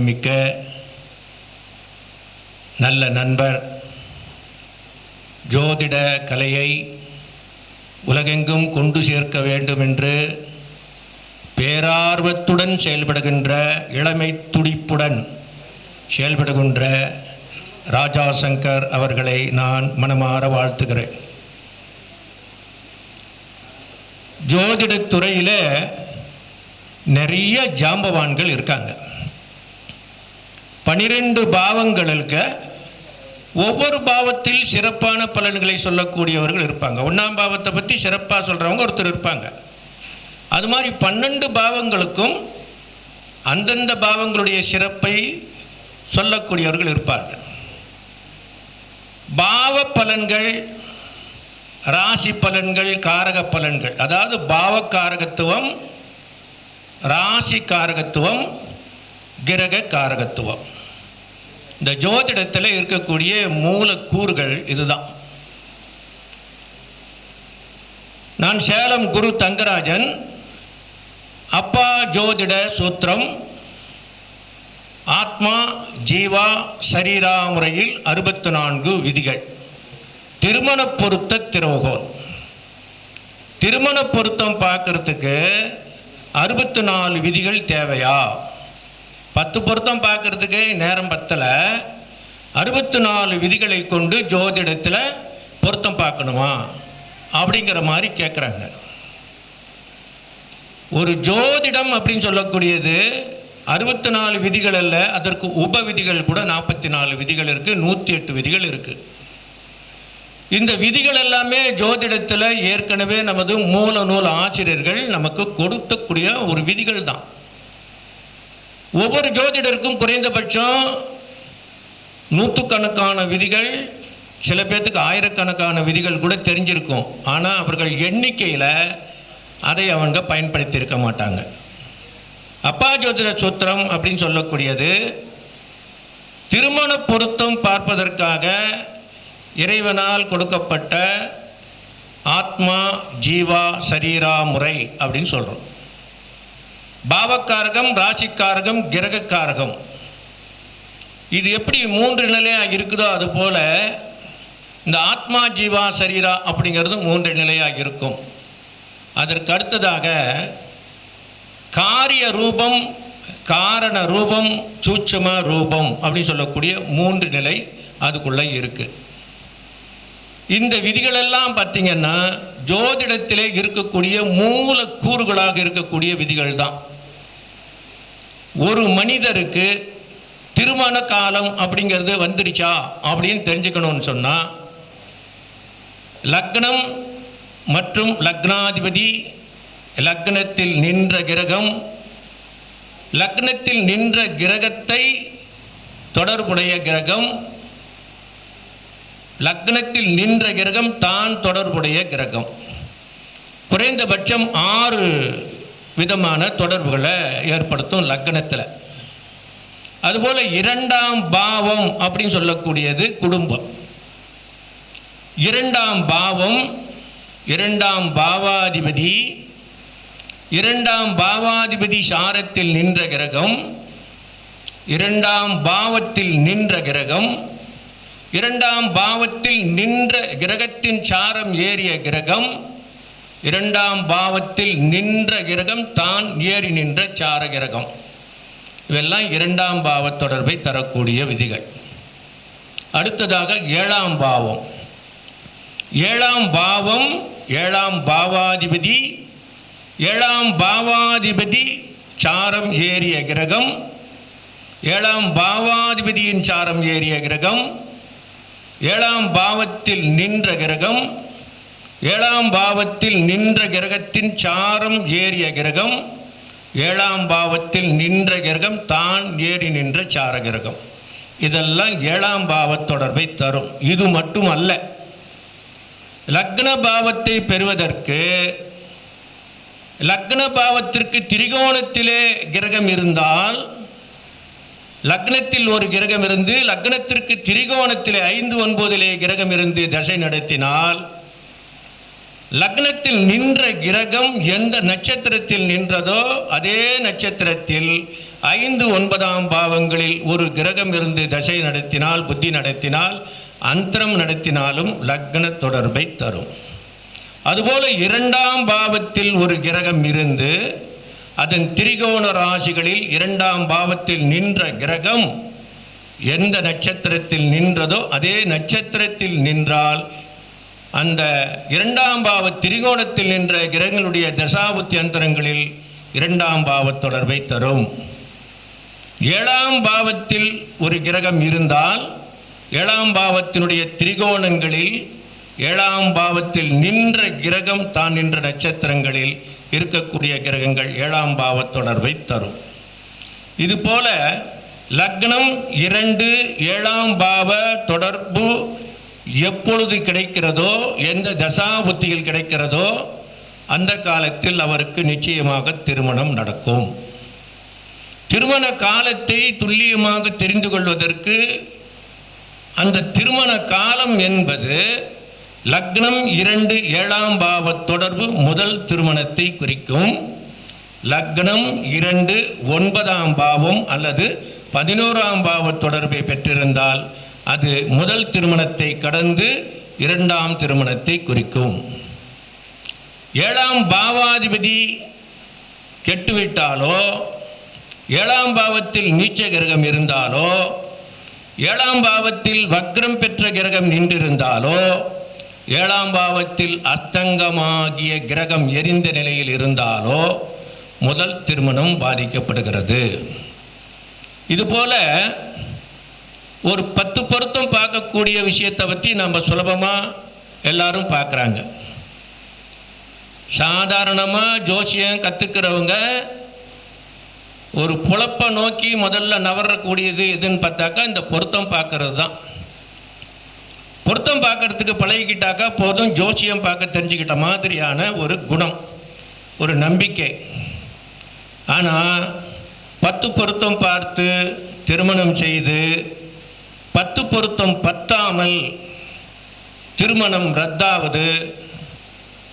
மிக்க நல்ல நண்பர் ஜோதிட கலையை உலகெங்கும் கொண்டு சேர்க்க வேண்டும் என்று பேரார்வத்துடன் செயல்படுகின்ற இளமை துடிப்புடன் செயல்படுகின்ற ராஜா சங்கர் அவர்களை நான் மனமாற வாழ்த்துகிறேன். ஜோதிடத்துறையில் நிறைய ஜாம்பவான்கள் இருக்காங்க. பனிரெண்டு பாவங்களுக்கு ஒவ்வொரு பாவத்தில் சிறப்பான பலன்களை சொல்லக்கூடியவர்கள் இருப்பாங்க. ஒன்றாம் பாவத்தை பற்றி சிறப்பாக சொல்கிறவங்க ஒருத்தர் இருப்பாங்க. அது மாதிரி பன்னெண்டு பாவங்களுக்கும் அந்தந்த பாவங்களுடைய சிறப்பை சொல்லக்கூடியவர்கள் இருப்பார்கள். பாவ பலன்கள் ராசி பலன்கள் காரக பலன்கள். அதாவது பாவக்காரகத்துவம் ராசி காரகத்துவம் கிரக காரகத்துவம். இந்த ஜோதிடத்தில் இருக்கக்கூடிய மூலக்கூறுகள் இதுதான். நான் சேலம் குரு தங்கராஜன் அப்பா ஜோதிட சூத்திரம் ஆத்மா ஜீவா சரீரா முறையில் அறுபத்து நான்கு விதிகள். திருமண பொருத்த திரோகோன் திருமண பொருத்தம் பார்க்கறதுக்கு அறுபத்து நாலு விதிகள் தேவையா? பத்து பொருத்தம் பார்க்கறதுக்கே நேரம் பத்தலை. அறுபத்து நாலு விதிகளை கொண்டு ஜோதிடத்தில் பொருத்தம் பார்க்கணுமா? அப்படிங்கிற மாதிரி கேட்குறாங்க ஒரு ஜோதிடம் அப்படின்னு சொல்லக்கூடியது அறுபத்தி நாலு விதிகள் அல்ல அதற்கு உப விதிகள் கூட நாற்பத்தி நாலு விதிகள் இருக்குது நூற்றி எட்டு விதிகள் இருக்குது இந்த விதிகள் எல்லாமே ஜோதிடத்தில் ஏற்கனவே நமது மூல நூல் ஆசிரியர்கள் நமக்கு கொடுக்கக்கூடிய ஒரு விதிகள் தான். ஒவ்வொரு ஜோதிடருக்கும் குறைந்தபட்சம் நூற்றுக்கணக்கான விதிகள் சில பேர்த்துக்கு ஆயிரக்கணக்கான விதிகள் கூட தெரிஞ்சிருக்கும். ஆனால் அவர்கள் எண்ணிக்கையில் அதை அவங்க பயன்படுத்தி இருக்க மாட்டாங்க. அப்பா ஜோதிட சூத்திரம் அப்படின்னு சொல்லக்கூடியது திருமண பொருத்தம் பார்ப்பதற்காக இறைவனால் கொடுக்கப்பட்ட ஆத்மா ஜீவா சரீரா முறை அப்படின்னு சொல்கிறோம் பாவக்காரகம் ராசிக்காரகம் கிரகக்காரகம். இது எப்படி மூன்று நிலையாக இருக்குதோ அது போல் இந்த ஆத்மா ஜீவா சரீரா அப்படிங்கிறது மூன்று நிலையாக இருக்கும். அதற்கு அடுத்ததாக காரிய ரூபம் காரண ரூபம் சூட்சம ரூபம் அப்படின்னு சொல்லக்கூடிய மூன்று நிலை அதுக்குள்ளே இருக்குது இந்த விதிகளெல்லாம் பார்த்திங்கன்னா ஜோதிடத்திலே இருக்கக்கூடிய மூலக்கூறுகளாக இருக்கக்கூடிய விதிகள் தான் ஒரு மனிதருக்கு திருமண காலம் அப்படிங்கிறது வந்துடுச்சா அப்படின்னு தெரிஞ்சுக்கணும்னு சொன்னால் லக்னம் மற்றும் லக்னாதிபதி லக்னத்தில் நின்ற கிரகம் லக்னத்தில் நின்ற கிரகத்தை தொடர்புடைய கிரகம் லக்னத்தில் நின்ற கிரகம் தான் தொடர்புடைய கிரகம். குறைந்தபட்சம் ஆறு விதமான தொடர்புகளை ஏற்படுத்தும் லக்னத்தில். அதுபோல் இரண்டாம் பாவம் அப்படின்னு சொல்லக்கூடியது குடும்பம். இரண்டாம் பாவம் இரண்டாம் பாவாதிபதி இரண்டாம் பாவாதிபதி சாரத்தில் நின்ற கிரகம் இரண்டாம் பாவத்தில் நின்ற கிரகம் இரண்டாம் பாவத்தில் நின்ற கிரகத்தின் சாரம் ஏறிய கிரகம் இரண்டாம் பாவத்தில் நின்ற கிரகம் தான் ஏறி நின்ற சார கிரகம். இவெல்லாம் இரண்டாம் பாவ தொடர்பை தரக்கூடிய விதிகள். அடுத்ததாக ஏழாம் பாவம். ஏழாம் பாவம் ஏழாம் பாவாதிபதி ஏழாம் பாவாதிபதி சாரம் ஏறிய கிரகம் ஏழாம் பாவாதிபதியின் சாரம் ஏறிய கிரகம் ஏழாம் பாவத்தில் நின்ற கிரகம் ஏழாம் பாவத்தில் நின்ற கிரகத்தின் சாரம் ஏறிய கிரகம் ஏழாம் பாவத்தில் நின்ற கிரகம் தான் ஏறி நின்ற சார கிரகம். இதெல்லாம் ஏழாம் பாவ தொடர்பை தரும். இது மட்டும் அல்ல லக்ன பாவத்தை பெறுவதற்கு லக்ன பாவத்திற்கு திரிகோணத்திலே கிரகம் இருந்தால் லக்னத்தில் ஒரு கிரகம் இருந்து லக்னத்திற்கு திரிகோணத்திலே ஐந்து ஒன்பதிலே கிரகம் இருந்து தசை நடத்தினால் லக்னத்தில் நின்ற கிரகம் எந்த நட்சத்திரத்தில் நின்றதோ அதே நட்சத்திரத்தில் ஐந்து ஒன்பதாம் பாவங்களில் ஒரு கிரகம் இருந்து தசை நடத்தினால் புத்தி நடத்தினால் அந்தரம் நடத்தினாலும் லக்ன தொடர்பை தரும். அதுபோல இரண்டாம் பாவத்தில் ஒரு கிரகம் இருந்து அதன் திரிகோண ராசிகளில் இரண்டாம் பாவத்தில் நின்ற கிரகம் எந்த நட்சத்திரத்தில் நின்றதோ அதே நட்சத்திரத்தில் நின்றால் அந்த இரண்டாம் பாவ திரிகோணத்தில் நின்ற கிரகங்களுடைய தசாபுத்தி அந்தரங்களில் இரண்டாம் பாவ தொடர்பை தரும். ஏழாம் பாவத்தில் ஒரு கிரகம் இருந்தால் ஏழாம் பாவத்தினுடைய திரிகோணங்களில் ஏழாம் பாவத்தில் நின்ற கிரகம் தான் நின்ற நட்சத்திரங்களில் இருக்கக்கூடிய கிரகங்கள் ஏழாம் பாவ தொடர்பை தரும். இதுபோல லக்னம் இரண்டு ஏழாம் பாவ தொடர்பு எப்பொழுது கிடைக்கிறதோ எந்த தசாபுத்தியில் கிடைக்கிறதோ அந்த காலத்தில் அவருக்கு நிச்சயமாக திருமணம் நடக்கும். திருமண காலத்தை துல்லியமாக தெரிந்து கொள்வதற்கு அந்த திருமண காலம் என்பது லக்னம் இரண்டு ஏழாம் பாவ தொடர்பு முதல் திருமணத்தை குறிக்கும். லக்னம் இரண்டு ஒன்பதாம் பாவம் அல்லது பதினோராம் பாவ தொடர்பை பெற்றிருந்தால் அது முதல் திருமணத்தை கடந்து இரண்டாம் திருமணத்தை குறிக்கும். ஏழாம் பாவாதிபதி கெட்டுவிட்டாலோ ஏழாம் பாவத்தில் நீச்ச கிரகம் இருந்தாலோ ஏழாம் பாவத்தில் வக்ரம் பெற்ற கிரகம் நின்றிருந்தாலோ ஏழாம் பாவத்தில் அஸ்தங்கமாகிய கிரகம் எரிந்த நிலையில் இருந்தாலோ முதல் திருமணம் பாதிக்கப்படுகிறது. இதுபோல ஒரு பத்து பொருத்தம் பார்க்கக்கூடிய விஷயத்தை பற்றி நம்ம சுலபமாக எல்லாரும் பார்க்குறாங்க. சாதாரணமாக ஜோசியம் கற்றுக்கிறவங்க ஒரு புழப்பை நோக்கி முதல்ல நவரக்கூடியது எதுன்னு பார்த்தாக்கா இந்த பொருத்தம் பார்க்கறது தான் பொருத்தம் பார்க்கறதுக்கு பழகிக்கிட்டாக்கா போதும் ஜோசியம் பார்க்க தெரிஞ்சுக்கிட்ட மாதிரியான ஒரு குணம் ஒரு நம்பிக்கை. ஆனால் பத்து பொருத்தம் பார்த்து திருமணம் செய்து பத்து பொருத்தம் பத்தாமல் திருமணம் ரத்தாவது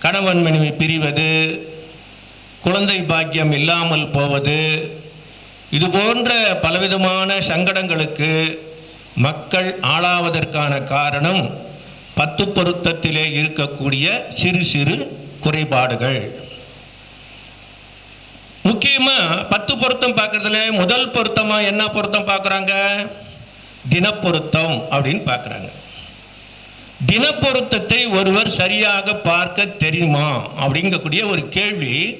கணவன் மனைவி பிரிவது குழந்தை பாக்கியம் இல்லாமல் போவது இது போன்ற பலவிதமான சங்கடங்களுக்கு மக்கள் ஆளாவதற்கான காரணம் பத்து பொருத்தத்திலே இருக்கக்கூடிய சிறு சிறு குறைபாடுகள். முக்கியமாக பத்து பொருத்தம் பார்க்குறதுல முதல் பொருத்தமாக என்ன பொருத்தம் பார்க்குறாங்க? தினப்பொருத்தம் அப்படின்னு பார்க்குறாங்க. தினப்பொருத்தத்தை ஒருவர் சரியாக பார்க்க தெரியுமா? அப்படிங்கக்கூடிய ஒரு கேள்வி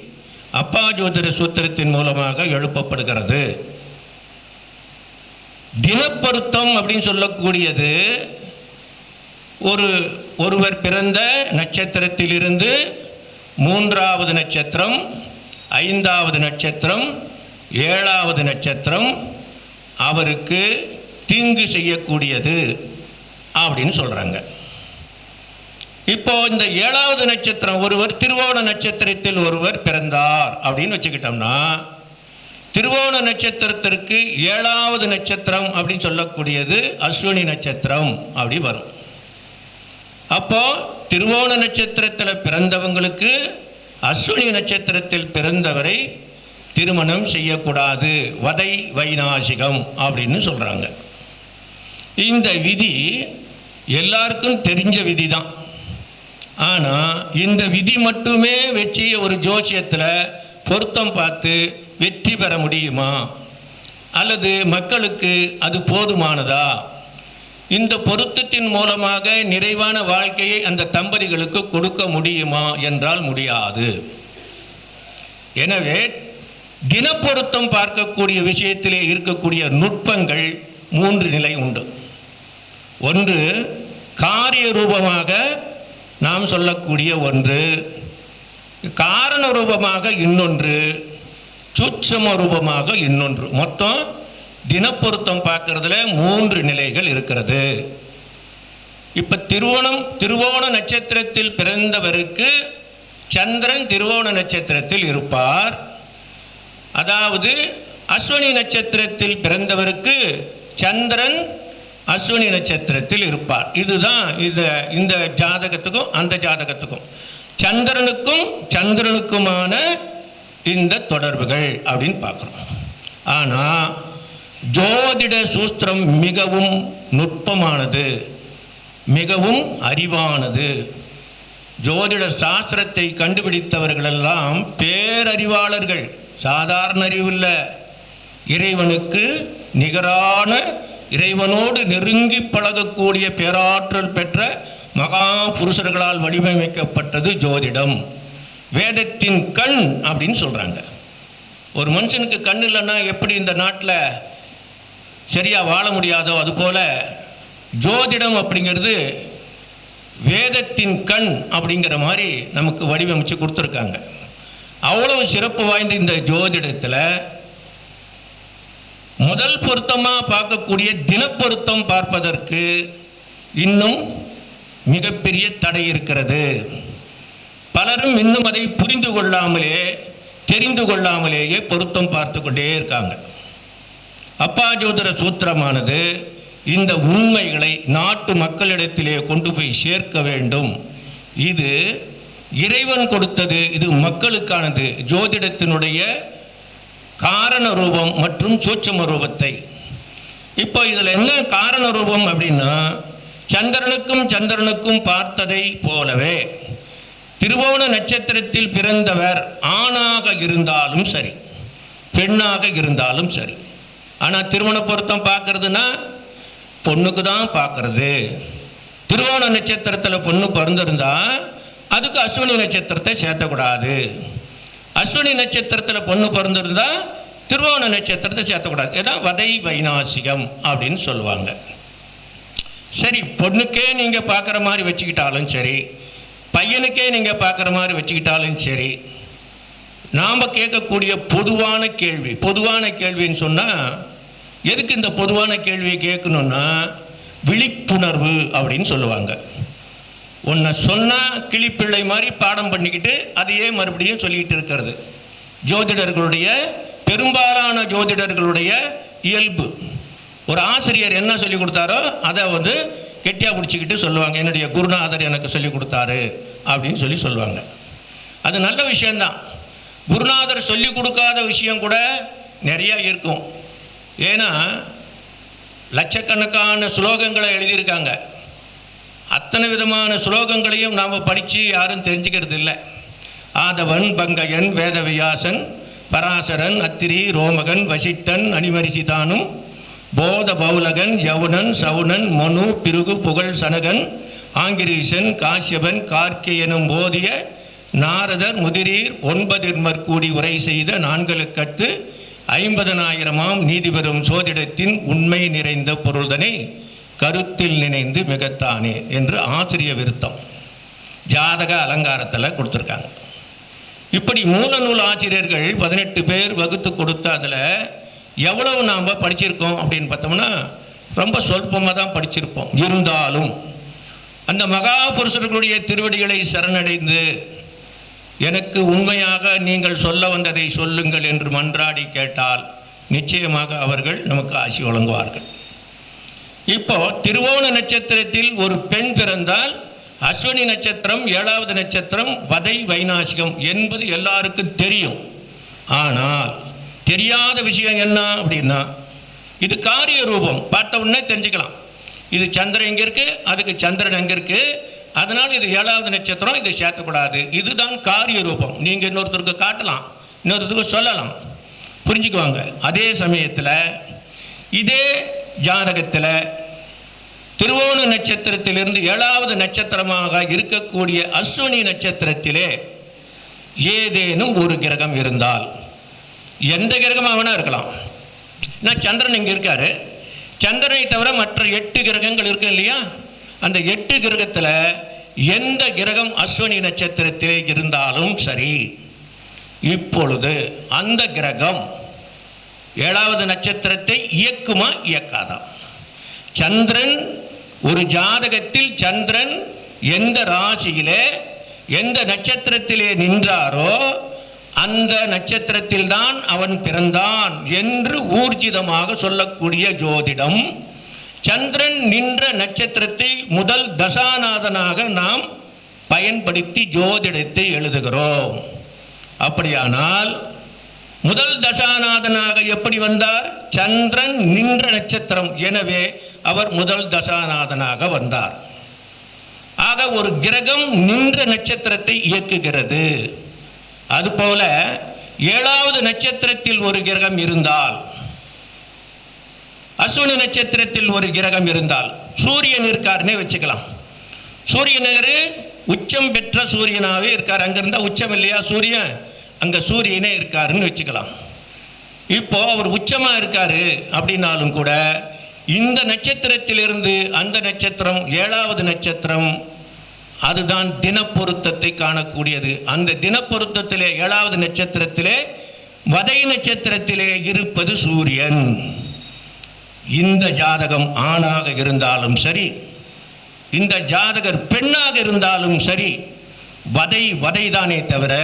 அப்பா ஜோதிட சூத்திரத்தின் மூலமாக எழுப்பப்படுகிறது. தினப்பொருத்தம் அப்படின்னு சொல்லக்கூடியது ஒரு ஒருவர் பிறந்த நட்சத்திரத்திலிருந்து மூன்றாவது நட்சத்திரம் ஐந்தாவது நட்சத்திரம் ஏழாவது நட்சத்திரம் அவருக்கு தீங்கு செய்யக்கூடியது அப்படின்னு சொல்கிறாங்க இப்போ இந்த ஏழாவது நட்சத்திரம் ஒருவர் திருவோண நட்சத்திரத்தில் ஒருவர் பிறந்தார் அப்படின்னு வச்சுக்கிட்டோம்னா திருவோண நட்சத்திரத்திற்கு ஏழாவது நட்சத்திரம் அப்படின்னு சொல்லக்கூடியது அஸ்வினி நட்சத்திரம் அப்படி வரும். அப்போ திருவோண நட்சத்திரத்தில் பிறந்தவங்களுக்கு அஸ்வினி நட்சத்திரத்தில் பிறந்தவரை திருமணம் செய்யக்கூடாது. வதை வைநாசிகம் அப்படின்னு சொல்கிறாங்க இந்த விதி எல்லாருக்கும் தெரிஞ்ச விதி தான் ஆனால் இந்த விதி மட்டுமே வச்சு ஒரு ஜோசியத்தில் பொருத்தம் பார்த்து வெற்றி பெற முடியுமா? அல்லது மக்களுக்கு அது போதுமானதா? இந்த பொருத்தத்தின் மூலமாக நிறைவான வாழ்க்கையை அந்த தம்பதிகளுக்கு கொடுக்க முடியுமா என்றால் முடியாது. எனவே தினப்பொருத்தம் பார்க்கக்கூடிய விஷயத்திலே இருக்கக்கூடிய நுட்பங்கள் மூன்று நிலை உண்டு. ஒன்று காரிய ரூபமாக நாம் சொல்லக்கூடிய ஒன்று காரண ரூபமாக இன்னொன்று சூட்சம ரூபமாக இன்னொன்று. மொத்தம் தினப்பொருத்தம் பார்க்கறதுல மூன்று நிலைகள் இருக்கிறது. இப்போ திருவோணம் திருவோண நட்சத்திரத்தில் பிறந்தவருக்கு சந்திரன் திருவோண நட்சத்திரத்தில் இருப்பார். அதாவது அஸ்வினி நட்சத்திரத்தில் பிறந்தவருக்கு சந்திரன் அஸ்வினி நட்சத்திரத்தில் இருப்பார். இதுதான் இது இந்த ஜாதகத்துக்கும் அந்த ஜாதகத்துக்கும். சந்திரனுக்கும் சந்திரனுக்குமான இந்த தொடர்புகள் அப்படின்னு பார்க்குறோம். ஆனால் ஜோதிட சூஸ்திரம் மிகவும் நுட்பமானது மிகவும் அறிவானது. ஜோதிட சாஸ்திரத்தை கண்டுபிடித்தவர்களெல்லாம் பேரறிவாளர்கள். சாதாரண அறிவில்ல இறைவனுக்கு நிகரான இறைவனோடு நெருங்கி பழகக்கூடிய பேராற்றல் பெற்ற மகா புருஷர்களால் வடிவமைக்கப்பட்டது ஜோதிடம். வேதத்தின் கண் அப்படின்னு சொல்கிறாங்க ஒரு மனுஷனுக்கு கண் இல்லைன்னா எப்படி இந்த நாட்டில் சரியாக வாழ முடியாதோ அதுபோல் ஜோதிடம் அப்படிங்கிறது வேதத்தின் கண் அப்படிங்கிற மாதிரி நமக்கு வடிவமைச்சு கொடுத்துருக்காங்க. அவ்வளவு சிறப்பு வாய்ந்த இந்த ஜோதிடத்தில் முதல் பொருத்தமாக பார்க்கக்கூடிய தினப்பொருத்தம் பார்ப்பதற்கு இன்னும் மிகப்பெரிய தடை இருக்கிறது. பலரும் இன்னும் அதை புரிந்து கொள்ளாமலே தெரிந்து கொள்ளாமலேயே பொருத்தம் பார்த்து கொண்டே இருக்காங்க. அப்பா ஜோதிர சூத்திரமானது இந்த உண்மைகளை நாட்டு மக்களிடத்திலே கொண்டு போய் சேர்க்க வேண்டும். இது இறைவன் கொடுத்தது இது மக்களுக்கானது. ஜோதிடத்தினுடைய காரண ரூபம் மற்றும் சூட்சம ரூபத்தை இப்போ இதில் என்ன காரண ரூபம் அப்படின்னா சந்திரனுக்கும் சந்திரனுக்கும் பார்த்ததை போலவே திருவோண நட்சத்திரத்தில் பிறந்தவர் ஆணாக இருந்தாலும் சரி பெண்ணாக இருந்தாலும் சரி. ஆனால் திருமண பொருத்தம் பார்க்கறதுனா பொண்ணுக்கு தான் பார்க்கறது. திருவோண நட்சத்திரத்தில் பொண்ணு பிறந்திருந்தா அதுக்கு அஸ்வினி நட்சத்திரத்தை சேர்த்தக்கூடாது. அஸ்வினி நட்சத்திரத்தில் பொண்ணு பிறந்திருந்தா திருவோண நட்சத்திரத்தை சேர்த்தக்கூடாது. இதான் வதை வைநாசிகம் அப்படின்னு சொல்லுவாங்க. சரி பொண்ணுக்கே நீங்கள் பார்க்குற மாதிரி வச்சுக்கிட்டாலும் சரி பையனுக்கே நீங்கள் பார்க்குற மாதிரி வச்சுக்கிட்டாலும் சரி நாம் கேட்கக்கூடிய பொதுவான கேள்வி பொதுவான கேள்வின்னு சொன்னால் எதுக்கு இந்த பொதுவான கேள்வியை கேட்கணுன்னா விழிப்புணர்வு அப்படின்னு சொல்லுவாங்க. உன்னை சொன்னால் கிளிப்பிள்ளை மாதிரி பாடம் பண்ணிக்கிட்டு அதையே மறுபடியும் சொல்லிக்கிட்டு இருக்கிறது. ஜோதிடர்களுடைய பெரும்பாலான ஜோதிடர்களுடைய இயல்பு. ஒரு ஆசிரியர் என்ன சொல்லி கொடுத்தாரோ அதை வந்து கெட்டியாக பிடிச்சிக்கிட்டு சொல்லுவாங்க. என்னுடைய குருநாதர் எனக்கு சொல்லி கொடுத்தாரு அப்படின்னு சொல்லி சொல்லுவாங்க. அது நல்ல விஷயந்தான் குருநாதர் சொல்லி கொடுக்காத விஷயம் கூட நிறையா இருக்கும். ஏன்னா லட்சக்கணக்கான ஸ்லோகங்களை எழுதியிருக்காங்க. அத்தனை விதமான ஸ்லோகங்களையும் நாம் படித்து யாரும் தெரிஞ்சுக்கிறது இல்லை ஆதவன் பங்கையன் வேதவியாசன் பராசரன் அத்திரி ரோமகன் வசிட்டன் அணிமரிசிதானும் போத பௌலகன் யவுனன் சவுனன் மனு பிருகு புகழ் சனகன் ஆங்கிரீசன் காசியபன் கார்க்கேயனும் போதிய நாரதர் முதிரீர் ஒன்பதிர்மர் கூடி உரை செய்த நான்களுக்கட்டு ஐம்பதனாயிரமாம் நீதிபெறும் சோதிடத்தின் உண்மை நிறைந்த பொருள்தனை கருத்தில் நினைந்து மிகத்தானே என்று ஆசிரிய விருத்தம். ஜாதக அலங்காரத்தில் கொடுத்துருக்காங்க. இப்படி மூல நூல் ஆசிரியர்கள் பதினெட்டு பேர் வகுத்து கொடுத்த அதில் எவ்வளவு நாம் படிச்சிருக்கோம் அப்படின்னு பார்த்தோம்னா ரொம்ப சொல்பமாக தான் படிச்சிருப்போம். இருந்தாலும் அந்த மகா புருஷர்களுடைய திருவடிகளை சரணடைந்து எனக்கு உண்மையாக நீங்கள் சொல்ல வந்ததை சொல்லுங்கள் என்று மன்றாடி கேட்டால் நிச்சயமாக அவர்கள் நமக்கு ஆசி வழங்குவார்கள். இப்போ திருவோண நட்சத்திரத்தில் ஒரு பெண் பிறந்தால் அஸ்வினி நட்சத்திரம் ஏழாவது நட்சத்திரம் வதை வைநாசிகம் என்பது எல்லாருக்கும் தெரியும். ஆனால் தெரியாத விஷயம் என்ன அப்படின்னா இது காரிய ரூபம். பார்த்த உடனே தெரிஞ்சுக்கலாம். இது சந்திரன் எங்கே இருக்குது அதுக்கு சந்திரன் எங்கே இருக்குது அதனால் இது ஏழாவது நட்சத்திரம் இதை சேர்த்தக்கூடாது இதுதான் காரிய ரூபம். நீங்கள் இன்னொருத்தருக்கு காட்டலாம். இன்னொருத்தருக்கு சொல்லலாம். புரிஞ்சுக்குவாங்க. அதே சமயத்தில் இதே ஜாதகத்தில் திருவோண நட்சத்திரத்திலிருந்து ஏழாவது நட்சத்திரமாக இருக்கக்கூடிய அஸ்வினி நட்சத்திரத்திலே ஏதேனும் ஒரு கிரகம் இருந்தால் எந்த கிரகமாக வேணா இருக்கலாம். நான் சந்திரன் இங்கே இருக்காரு. சந்திரனை தவிர மற்ற எட்டு கிரகங்கள் இருக்கு இல்லையா? அந்த எட்டு கிரகத்தில் எந்த கிரகம் அஸ்வினி நட்சத்திரத்திலே இருந்தாலும் சரி இப்பொழுது அந்த கிரகம் ஏழாவது நட்சத்திரத்தை இயக்குமா? இயக்காதா. சந்திரன் ஒரு ஜாதகத்தில் சந்திரன் எந்த ராசியிலே எந்த நட்சத்திரத்திலே நின்றாரோ அந்த நட்சத்திரத்தில் தான் அவன் பிறந்தான் என்று ஊர்ஜிதமாக சொல்லக்கூடிய ஜோதிடம். சந்திரன் நின்ற நட்சத்திரத்தை முதல் தசாநாதனாக நாம் பயன்படுத்தி ஜோதிடத்தை எழுதுகிறோம். அப்படியானால் முதல் தசாநாதனாக எப்படி வந்தார்? சந்திரன் நின்ற நட்சத்திரம். எனவே அவர் முதல் தசாநாதனாக வந்தார். ஆக ஒரு கிரகம் நின்ற நட்சத்திரத்தை இயக்குகிறது. அதுபோல ஏழாவது நட்சத்திரத்தில் ஒரு கிரகம் இருந்தால் அஸ்வினி நட்சத்திரத்தில் ஒரு கிரகம் இருந்தால் சூரியன் இருக்காருன்னே வச்சுக்கலாம். சூரியனர் உச்சம் பெற்ற சூரியனாகவே இருக்கார். அங்கே இருந்தால் உச்சம் இல்லையா? சூரியன். அங்கே சூரியனே இருக்காருன்னு வச்சுக்கலாம். இப்போ அவர் உச்சமாக இருக்காரு அப்படின்னாலும் கூட இந்த நட்சத்திரத்திலிருந்து அந்த நட்சத்திரம் ஏழாவது நட்சத்திரம் அதுதான் தினப்பொருத்தத்தை காணக்கூடியது. அந்த தினப்பொருத்தத்திலே ஏழாவது நட்சத்திரத்திலே வதை நட்சத்திரத்திலே இருப்பது சூரியன். இந்த ஜாதகம் ஆணாக இருந்தாலும் சரி இந்த ஜாதகர் பெண்ணாக இருந்தாலும் சரி வதை வதைதானே தவிர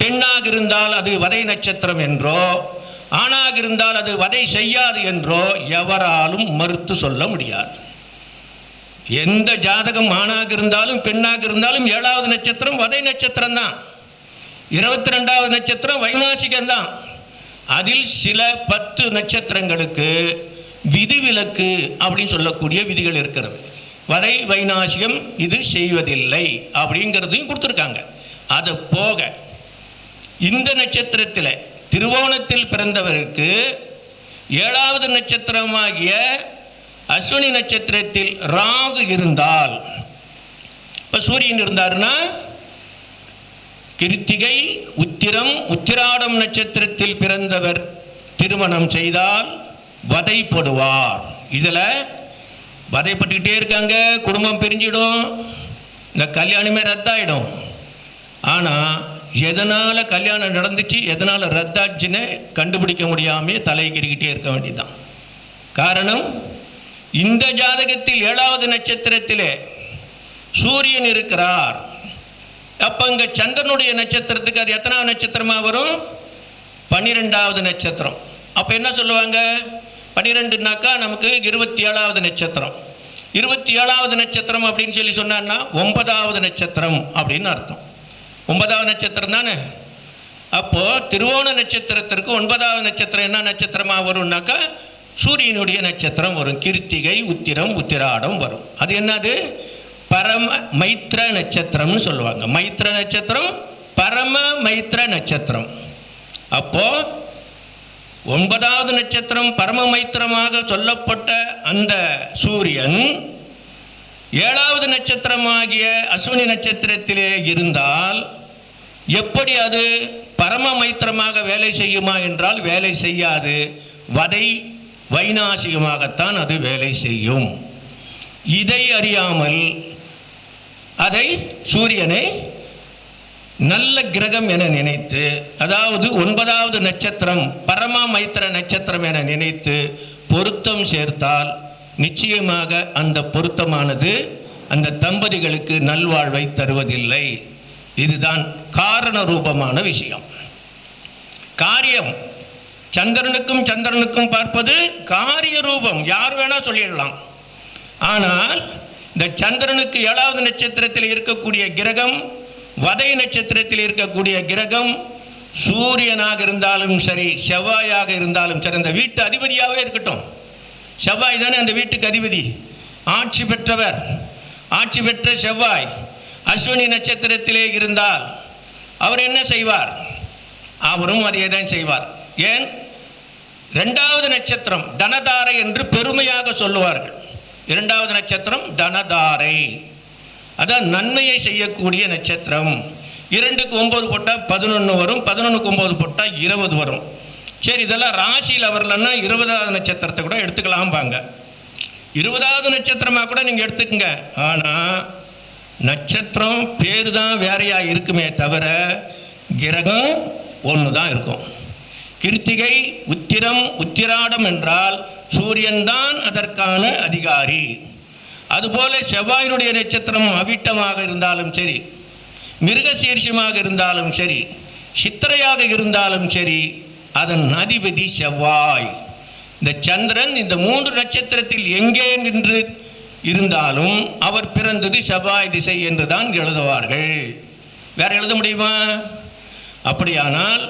பெண்ணாக இருந்தால் அது வதை நட்சத்திரம் என்றோ ஆணாக இருந்தால் அது வதை செய்யாது என்றோ எவராலும் மறுத்து சொல்ல முடியாது. எந்த ஜாதகம் ஆணாக இருந்தாலும் பெண்ணாக இருந்தாலும் ஏழாவது நட்சத்திரம் வதை நட்சத்திரம் தான் இருபத்தி ரெண்டாவது நட்சத்திரம் வைநாசிகம் தான் அதில் சில பத்து நட்சத்திரங்களுக்கு விதிவிலக்கு அப்படின்னு சொல்லக்கூடிய விதிகள் இருக்கிறது. வரை வைநாசிகம் இது செய்வதில்லை அப்படிங்கிறதையும் கொடுத்துருக்காங்க. அது போக இந்த நட்சத்திரத்தில் திருவோணத்தில் பிறந்தவருக்கு ஏழாவது நட்சத்திரமாகிய அஸ்வினி நட்சத்திரத்தில் ராகு இருந்தால் இப்போ சூரியன் இருந்தார்னா கிருத்திகை உத்திரம் உத்திராடம் நட்சத்திரத்தில் பிறந்தவர் திருமணம் செய்தால் வதைப்படுவார் இதில் வதைப்பட்டுக்கிட்டே இருக்காங்க குடும்பம் பிரிஞ்சிடும் இந்த கல்யாணமே ரத்தாயிடும். ஆனால் எதனால் கல்யாணம் நடந்துச்சு எதனால் ரத்தாச்சுன்னு கண்டுபிடிக்க முடியாமே தலைக்கிறிக்கிட்டே இருக்க வேண்டியதுதான். காரணம் இந்த ஜாதகத்தில் ஏழாவது நட்சத்திரத்திலே சூரியன் இருக்கிறார். அப்போ இங்கே சந்திரனுடைய நட்சத்திரத்துக்கு அது எத்தனாவது நட்சத்திரமாக வரும்? பன்னிரெண்டாவது நட்சத்திரம். அப்போ என்ன சொல்லுவாங்க? பன்னிரெண்டுனாக்கா நமக்கு இருபத்தி ஏழாவது நட்சத்திரம். இருபத்தி ஏழாவது நட்சத்திரம் அப்படின்னு சொல்லி சொன்னான்னா ஒன்பதாவது நட்சத்திரம் அப்படின்னு அர்த்தம். ஒன்பதாவது நட்சத்திரம் தானே? அப்போது திருவோண நட்சத்திரத்திற்கு ஒன்பதாவது நட்சத்திரம் என்ன நட்சத்திரமாக வரும்னாக்கா? சூரியனுடைய நட்சத்திரம் வரும். கிருத்திகை உத்திரம் உத்திராடம் வரும். அது என்னது? பரம மைத்ர நட்சத்திரம்னு சொல்லுவாங்க. மைத்ர நட்சத்திரம் பரம மைத்ர நட்சத்திரம். அப்போது ஒன்பதாவது நட்சத்திரம் பரம மைத்திரமாக சொல்லப்பட்ட அந்த சூரியன் ஏழாவது நட்சத்திரமாகிய அஸ்வினி நட்சத்திரத்திலே இருந்தால் எப்படி அது பரம மைத்திரமாக வேலை செய்யுமா என்றால் வேலை செய்யாது. வதை வைநாசிகமாகத்தான் அது வேலை செய்யும். இதை அறியாமல் அதை சூரியனை நல்ல கிரகம் என நினைத்து அதாவது ஒன்பதாவது நட்சத்திரம் பரம மைத்திர நட்சத்திரம் என நினைத்து பொருத்தம் சேர்த்தால் நிச்சயமாக அந்த பொருத்தமானது அந்த தம்பதிகளுக்கு நல்வாழ்வை தருவதில்லை. இதுதான் காரண ரூபமான விஷயம். காரியம் சந்திரனுக்கும் சந்திரனுக்கும் பார்ப்பது காரிய ரூபம். யார் வேணா சொல்லிடலாம். ஆனால் இந்த சந்திரனுக்கு ஏழாவது நட்சத்திரத்தில் இருக்கக்கூடிய கிரகம் வதை நட்சத்திரத்தில் இருக்கக்கூடிய கிரகம் சூரியனாக இருந்தாலும் சரி செவ்வாயாக இருந்தாலும் சரி அந்த வீட்டு அதிபதியாகவே இருக்கட்டும். செவ்வாய் தானே அந்த வீட்டுக்கு அதிபதி. ஆட்சி பெற்றவர். ஆட்சி பெற்ற செவ்வாய். அஸ்வினி நட்சத்திரத்திலே இருந்தால் அவர் என்ன செய்வார்? அவரும் அதே தான் செய்வார். ஏன்? ரெண்டாவது நட்சத்திரம் தனதாரை என்று பெருமையாக சொல்லுவார்கள். இரண்டாவது நட்சத்திரம் தனதாரை. அதான் நன்மையை செய்யக்கூடிய நட்சத்திரம். இரண்டுக்கு ஒம்பது போட்டால் பதினொன்று வரும் பதினொன்றுக்கு ஒம்பது போட்டால் இருபது வரும். சரி இதெல்லாம் ராசியில் வரலன்னா இருபதாவது நட்சத்திரத்தை கூட எடுத்துக்கலாம்பாங்க. இருபதாவது நட்சத்திரமாக கூட நீங்கள் எடுத்துக்கங்க. ஆனால் நட்சத்திரம் பேர் தான் வேறையாக இருக்குமே தவிர கிரகம் ஒன்று தான் இருக்கும். கிருத்திகை உத்திரம் உத்திராடம் என்றால் சூரியன்தான் அதற்கான அதிகாரி. அதுபோல செவ்வாயினுடைய நட்சத்திரம் அவிட்டமாக இருந்தாலும் சரி மிருகசீர்ஷமாக இருந்தாலும் சரி சித்திரையாக இருந்தாலும் சரி அதன் அதிபதி செவ்வாய். இந்த சந்திரன் இந்த மூன்று நட்சத்திரத்தில் எங்கே நின்று இருந்தாலும் அவர் பிறந்தது செவ்வாய் திசை என்று தான் எழுதுவார்கள். வேற எழுத முடியுமா? அப்படியானால்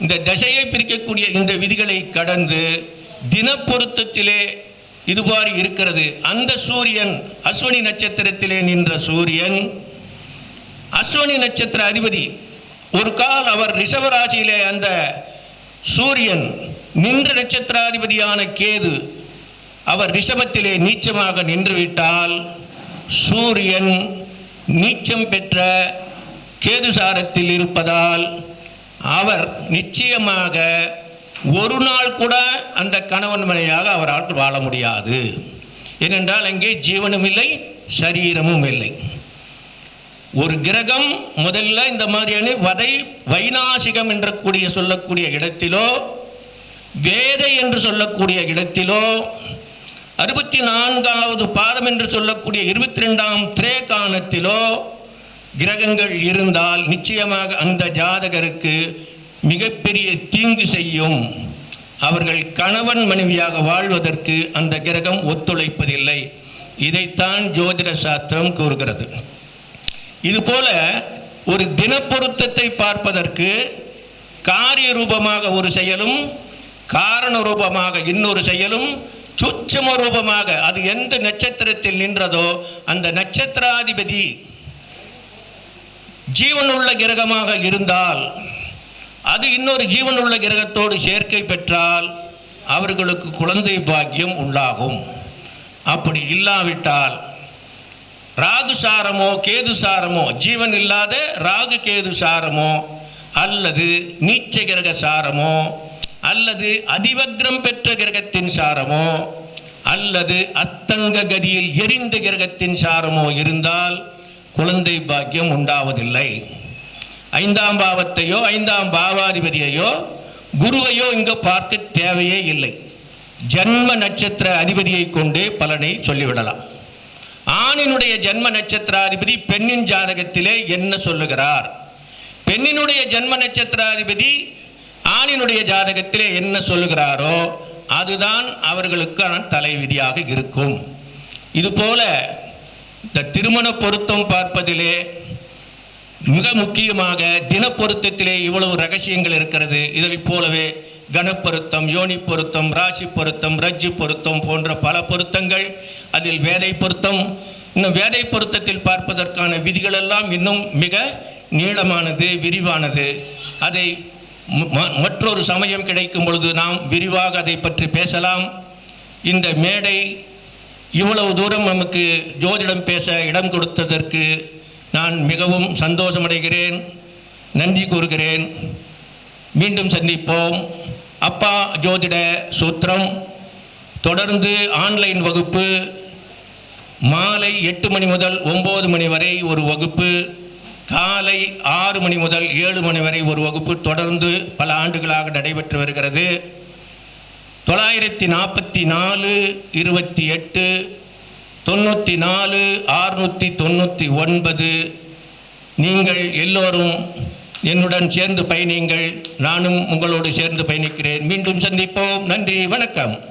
இந்த திசையை பிரிக்கக்கூடிய இந்த விதிகளை கடந்து தினப்பொருத்தத்திலே இதுவாறு இருக்கிறது. அந்த சூரியன் அஸ்வினி நட்சத்திரத்திலே நின்ற சூரியன் அஸ்வினி நட்சத்திர அதிபதி ஒரு கால் அவர் ரிஷபராசியிலே அந்த சூரியன் நின்ற நட்சத்திராதிபதியான கேது அவர் ரிஷபத்திலே நீச்சமாக நின்றுவிட்டால் சூரியன் நீச்சம் பெற்ற கேதுசாரத்தில் இருப்பதால் அவர் நிச்சயமாக ஒரு நாள் கூட அந்த கணவன் மனைவியாக அவரால் வாழ முடியாது. ஏனென்றால் அங்கே ஜீவனும் இல்லை சரீரமும் இல்லை. ஒரு கிரகம் முதல்ல இந்த மாதிரியான வதை வைநாசிகம் என்ற கூடிய சொல்லக்கூடிய இடத்திலோ வேதை என்று சொல்லக்கூடிய இடத்திலோ அறுபத்தி நான்காவது பாதம் என்று சொல்லக்கூடிய இருபத்தி ரெண்டாம் திரேகானத்திலோ கிரகங்கள் இருந்தால் நிச்சயமாக அந்த ஜாதகருக்கு மிகப்பெரிய தீங்கு செய்யும். அவர்கள் கணவன் மனைவியாக வாழ்வதற்கு அந்த கிரகம் ஒத்துழைப்பதில்லை. இதைத்தான் ஜோதிட சாஸ்திரம் கூறுகிறது. இதுபோல ஒரு தினப்பொருத்தத்தை பார்ப்பதற்கு காரிய ரூபமாக ஒரு செயலும் காரண ரூபமாக இன்னொரு செயலும் சூட்சம ரூபமாக அது எந்த நட்சத்திரத்தில் நின்றதோ அந்த நட்சத்திராதிபதி ஜீவனுள்ள கிரகமாக இருந்தால் அது இன்னொரு ஜீவனுள்ள கிரகத்தோடு சேர்க்கை பெற்றால் அவர்களுக்கு குழந்தை பாக்கியம் உண்டாகும். அப்படி இல்லாவிட்டால் ராகு சாரமோ கேது சாரமோ ஜீவன் இல்லாத ராகு கேது சாரமோ அல்லது நீச்ச கிரக சாரமோ அல்லது அதிவக்ரம் பெற்ற கிரகத்தின் சாரமோ அல்லது அத்தங்க கதியில் எரிந்த கிரகத்தின் சாரமோ இருந்தால் குழந்தை பாக்கியம் உண்டாவதில்லை. ஐந்தாம் பாவத்தையோ ஐந்தாம் பாவாதிபதியையோ குருவையோ இங்கு பார்க்க தேவையே இல்லை. ஜன்ம நட்சத்திர அதிபதியை கொண்டே பலனை சொல்லிவிடலாம். ஆணினுடைய ஜன்ம நட்சத்திராதிபதி பெண்ணின் ஜாதகத்திலே என்ன சொல்லுகிறார்? பெண்ணினுடைய ஜன்ம நட்சத்திராதிபதி ஆணினுடைய ஜாதகத்திலே என்ன சொல்லுகிறாரோ அதுதான் அவர்களுக்கான தலைவிதியாக இருக்கும். இதுபோல இந்த திருமண பொருத்தம் பார்ப்பதிலே மிக முக்கியமாக தினப்பொருத்தத்திலே இவ்வளவு ரகசியங்கள் இருக்கிறது. இதைப் போலவே கனப்பொருத்தம் யோனி பொருத்தம் ராசி பொருத்தம் ரஜ்ஜு பொருத்தம் போன்ற பல பொருத்தங்கள் அதில் வேதை பொருத்தம். இன்னும் வேதை பொருத்தத்தில் பார்ப்பதற்கான விதிகளெல்லாம் இன்னும் மிக நீளமானது விரிவானது. அதை மற்றொரு சமயம் கிடைக்கும் பொழுது நாம் விரிவாக அதை பற்றி பேசலாம். இந்த மேடை இவ்வளவு தூரம் நமக்கு ஜோதிடம் பேச இடம் கொடுத்ததற்கு நான் மிகவும் சந்தோஷமடைகிறேன். நன்றி கூறுகிறேன். மீண்டும் சந்திப்போம். அப்பா ஜோதிட சூத்திரம். தொடர்ந்து ஆன்லைன் வகுப்பு. மாலை எட்டு மணி முதல் ஒம்பது மணி வரை ஒரு வகுப்பு. காலை ஆறு மணி முதல் ஏழு மணி வரை ஒரு வகுப்பு தொடர்ந்து பல ஆண்டுகளாக நடைபெற்று வருகிறது. தொள்ளாயிரத்தி நாற்பத்தி நாலு இருபத்தி எட்டு தொண்ணூற்றி நாலு ஆறுநூற்றி தொண்ணூற்றி ஒன்பது. நீங்கள் எல்லோரும் என்னுடன் சேர்ந்து பயணியுங்கள். நானும் உங்களோடு சேர்ந்து பயணிக்கிறேன். மீண்டும் சந்திப்போம். நன்றி வணக்கம்.